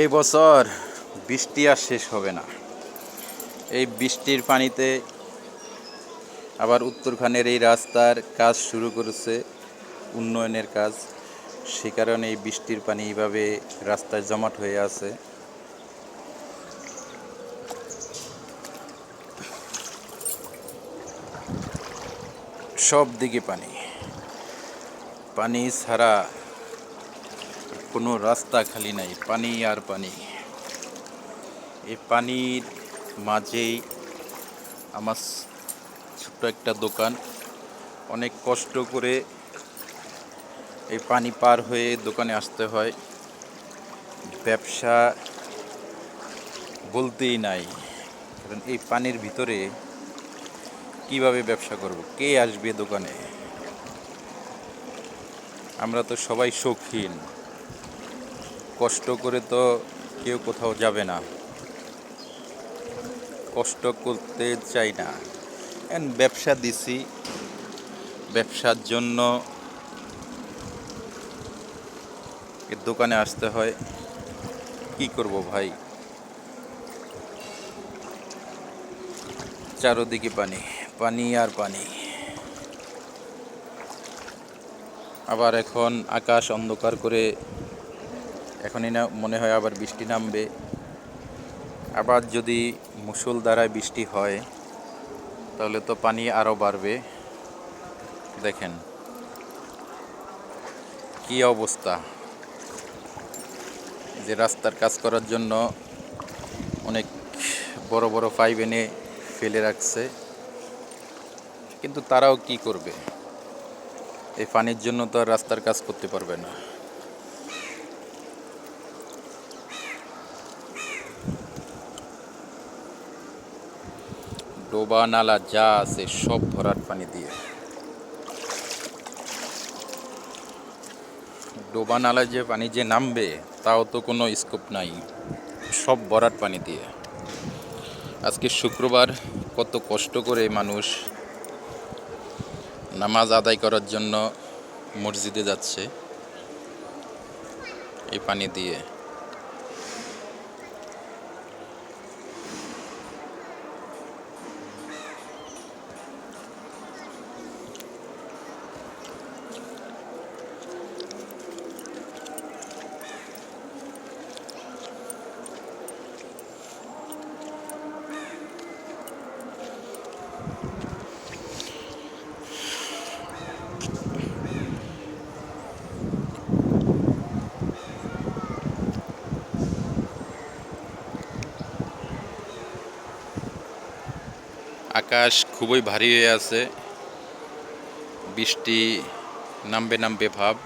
এই বছর বৃষ্টি আর শেষ হবে না। এই বৃষ্টির পানিতে আবার উত্তরখানের এই রাস্তার কাজ শুরু করেছে, উন্নয়নের কাজ। সে কারণে এই বৃষ্টির পানি এইভাবে রাস্তায় জমাট হয়ে আছে। সব দিকে পানি। পানি ছাড়া কোনো রাস্তা খালি নাই, পানি আর পানি। এই পানির মাঝেই আমার ছোট্ট একটা দোকান। অনেক কষ্ট করে এই পানি পার হয়ে দোকানে আসতে হয়। ব্যবসা বলতেই নাই, কারণ এই পানির ভিতরে কীভাবে ব্যবসা করব? কে আসবে দোকানে? আমরা তো সবাই শৌখিন। কষ্ট করে তো কেউ কোথাও যাবে না। কষ্ট করতে চাই না। এন ব্যবসা দিছি। ব্যবসার জন্য দোকানে আসতে হয়। কি করব ভাই? চারোদিকে পানি পানি আর পানি। আবার এখন আকাশ অন্ধকার করে এখনই না, মনে হয় আবার বৃষ্টি নামবে। আবার যদি মুসুল দ্বারায় বৃষ্টি হয়, তাহলে তো পানি আরও বাড়বে। দেখেন কি অবস্থা। যে রাস্তার কাজ করার জন্য অনেক বড় বড় পাইপ এনে ফেলে রাখছে, কিন্তু তারাও কি করবে? এই পানির জন্য তো আর রাস্তার কাজ করতে পারবে না। ডোবা নালা যা আছে সব ভরাট পানি দিয়ে। ডোবা নালায় যে পানি যে নামবে, তাও তো কোনো স্কোপ নাই। সব ভরাট পানি দিয়ে। আজকে শুক্রবার, কত কষ্ট করে মানুষ নামাজ আদায় করার জন্য মসজিদে যাচ্ছে। এই পানি দিয়ে। আকাশ খুবই ভারী হয়ে আছে। বৃষ্টি নামবে নামবে ভাব।